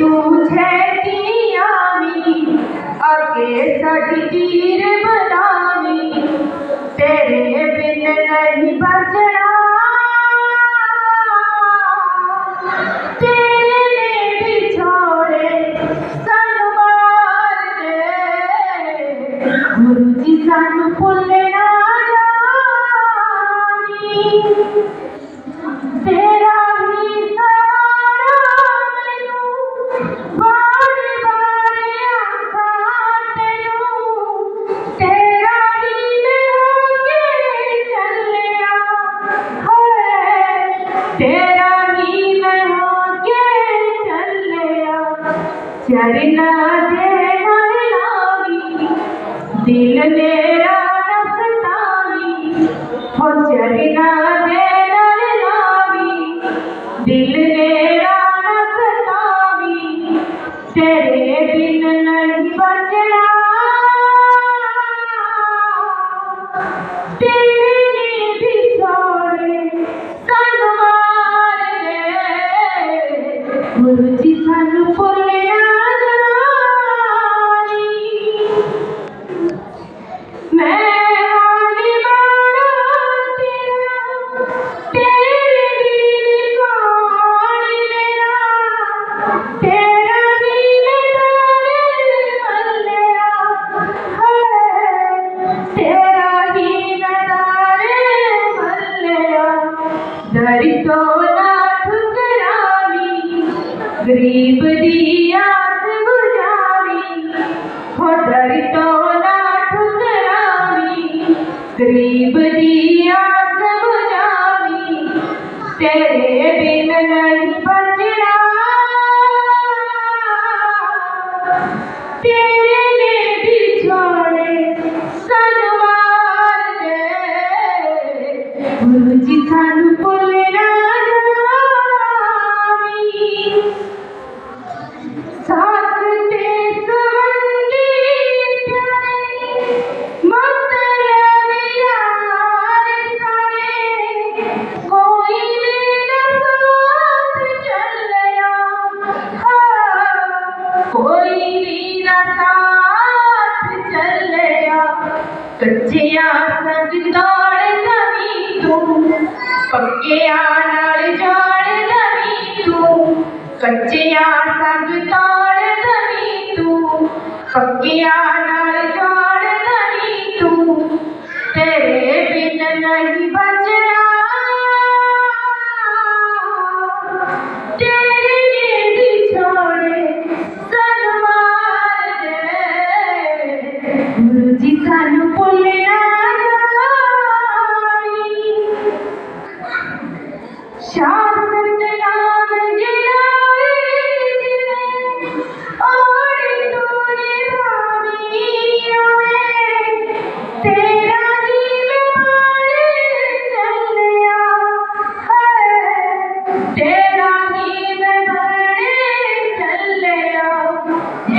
বুঝেছি আমি আগে তকদীর বদানি তেরে বিন নহি বচনা गुरु जी सानू भुलना जानी चरना दे दिल मेरा ਵਿਟੋਨਾਥ ਕਰਾਵੀ, ਗਰੀਬ ਦੀ ਆਸ ਬੁਝਾਵੀ ਹੋ ਦਰਿਤੋਨਾਥ ਗਰੀਬ ਦੀ ਆਸ ਬੁਝਾਵੀ, ਤੇਰੇ ਬਿਨ ਨਹੀਂ ਤੇਰੇ ਨੇ पक्केयानाल जाळ नवी तू कच्चेया संग ताळ नवी तू पक्केयानाल जाळ नवी तू तेरे बिन नहीं बन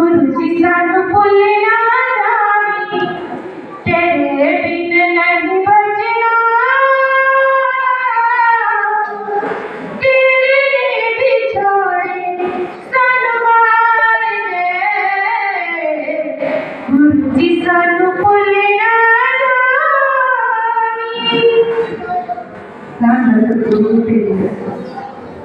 गुरु जी सानू भुले ना जानी तेरे बिन नहीं बचना तेरे भी छोड़े सानू मार दे गुरु जी सानू भुले ना जानी ना ना तो गुरु तेरे